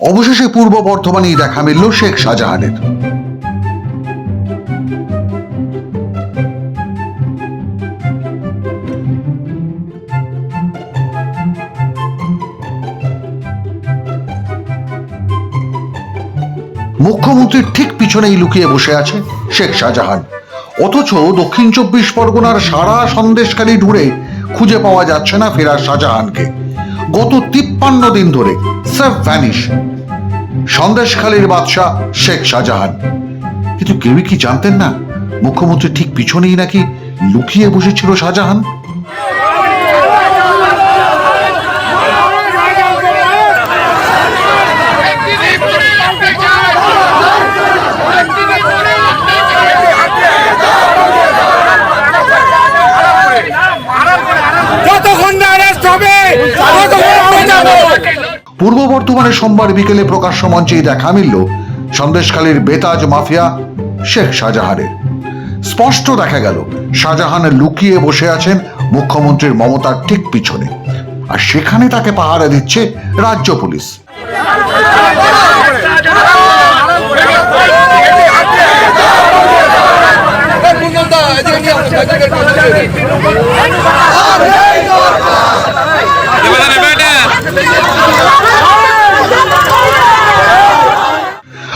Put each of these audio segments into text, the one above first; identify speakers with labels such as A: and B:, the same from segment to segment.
A: অবশেষে পূর্ব বর্ধমানেই দেখা মিলল শেখ শাহজাহানের। মুখ্যমন্ত্রীর ঠিক পিছনেই লুকিয়ে বসে আছে শেখ শাহজাহান। অথচ দক্ষিণ চব্বিশ পরগনার সারা সন্দেশখালী ডুড়ে খুঁজে পাওয়া যাচ্ছে না ফেরার শাহজাহানকে। গত তিপ্পান্ন দিন ধরে সেফ ভ্যানিশ। সন্দেশখালীর বাদশাহ শেখ শাহজাহান। কিন্তু কেউই কি জানতেন না, মুখ্যমন্ত্রী ঠিক পিছনেই নাকি লুকিয়ে বসেছিল শাহজাহান
B: যতক্ষণ না অ্যারেস্ট হবে ততক্ষণ আমরা যাব
A: পূর্ব বর্ধমানে সোমবার বিকেলে প্রকাশ্য মঞ্চেই দেখা মিলল সন্দেশখালীর বেতাজ মাফিয়া শেখ শাহজাহানের। স্পষ্ট দেখা গেল, শাহজাহান লুকিয়ে বসে আছেন মুখ্যমন্ত্রীর মমতার ঠিক পিছনে। আর সেখানে তাকে পাহারা দিচ্ছে রাজ্য পুলিশ।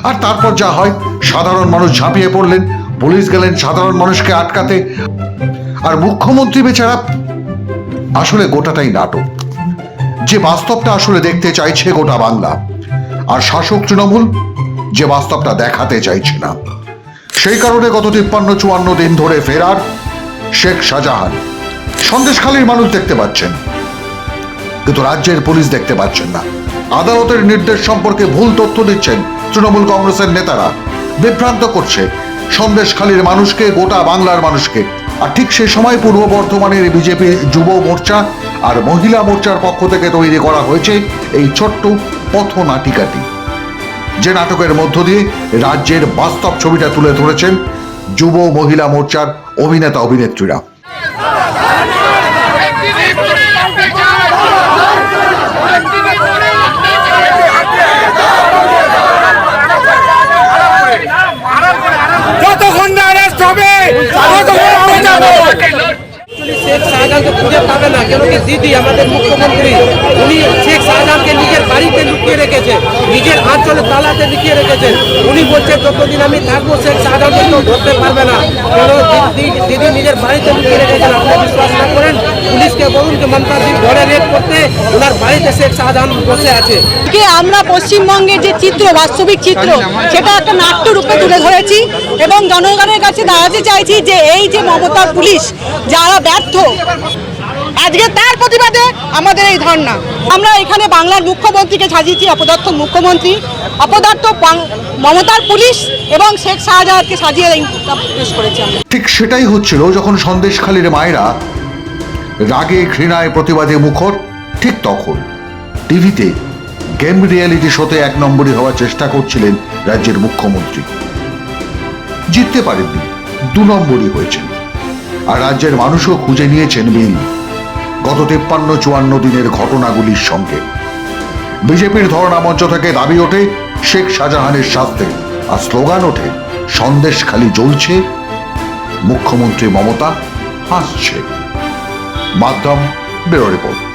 A: আর তারপর যা হয়, সাধারণ মানুষ ঝাঁপিয়ে পড়লেন। পুলিশ গেলেন সাধারণ মানুষকে আটকাতে। আর মুখ্যমন্ত্রী বেচারা, আসলে গোটাটাই নাটক। যে বাস্তবটা আসলে দেখতে চাইছে গোটা বাংলা, আর শাসক তৃণমূল যে বাস্তবটা দেখাতে চাইছে না। সেই কারণে গত তিপ্পান্ন চুয়ান্ন দিন ধরে ফেরার শেখ শাহজাহান সন্দেশখালীর মানুষ দেখতে পাচ্ছেন, কিন্তু রাজ্যের পুলিশ দেখতে পাচ্ছেন না। আদালতের নির্দেশ সম্পর্কে ভুল তথ্য দিচ্ছেন তৃণমূল কংগ্রেসের নেতারা বিভ্রান্ত করছে। সন্দেশখালীর মানুষকে, গোটা বাংলার মানুষকে। আর ঠিক সে সময় পূর্ব বর্ধমানের বিজেপি যুব মোর্চা আর মহিলা মোর্চার পক্ষ থেকে তৈরি করা হয়েছে এই ছোট্ট পথ নাটিকাটি যে নাটকের মধ্য দিয়ে রাজ্যের বাস্তব ছবিটা তুলে ধরেছেন যুব মহিলা মোর্চার অভিনেতা অভিনেত্রীরা
B: যতক্ষণ না অ্যারেস্ট হবে ততক্ষণ আমরা যাব
C: শেখ শাহজাহানকে খুঁজে পাবে না কেন কি দিদি আমাদের মুখ্যমন্ত্রী উনি শেখ শাহজাহানকে বাড়িতে লুকিয়ে রেখেছে, নিজের আঞ্চলে তালাতে লুকিয়ে রেখেছে। উনি বলছে যতদিন আমি থাকব শাহজাহানকে কেউ ধরতে পারবে না। কেন দিদি নিজের বাড়িতে লুকিয়ে রেখেছেন আপনি বিশ্বাস না করেন। পুলিশকে বলুন যে মমতা দি ধরে রেড করতে ওনার বাড়িতে শেখ শাহজাহান বসে আছে।
D: আমরা পশ্চিমবঙ্গের যে চিত্র, বাস্তবিক চিত্র, সেটা একটা নাট্য রূপে তুলে ধরেছি এবং জনগণের কাছে দাঁড়াতে চাইছি যে, এই যে মমতার পুলিশ, যারা ব্যর্থ আজকে তার প্রতিবাদে আমাদের এই ধর্ণা। আমরা এখানে বাংলার মুখ্যমন্ত্রীকে সাজিয়েছি, অপদার্থ মুখ্যমন্ত্রী, অপদার্থ মমতার পুলিশ এবং শেখ শাহজাহানকে সাজিয়ে পেশ করেছি
A: ঠিক সেটাই হচ্ছিল যখন সন্দেশখালীর মায়েরা রাগে, ঘৃণায় প্রতিবাদে মুখর, ঠিক তখন টিভিতে গেম রিয়েলিটি শোতে এক নম্বরই হওয়ার চেষ্টা করছিলেন রাজ্যের মুখ্যমন্ত্রী। জিততে পারেননি, দু নম্বরই হয়েছেন। আর রাজ্যের মানুষও খুঁজে নিয়েছেন মিল গত তেপ্পান্ন চুয়ান্ন দিনের ঘটনাগুলির সঙ্গে। বিজেপির ধর্ণা মঞ্চ থেকে দাবি ওঠে, শেখ শাহজাহানের শাস্তে আর স্লোগান ওঠে, সন্দেশ খালি জ্বলছে, মুখ্যমন্ত্রী মমতা হাসছে। মাধ্যম ব্যুরো রিপোর্ট।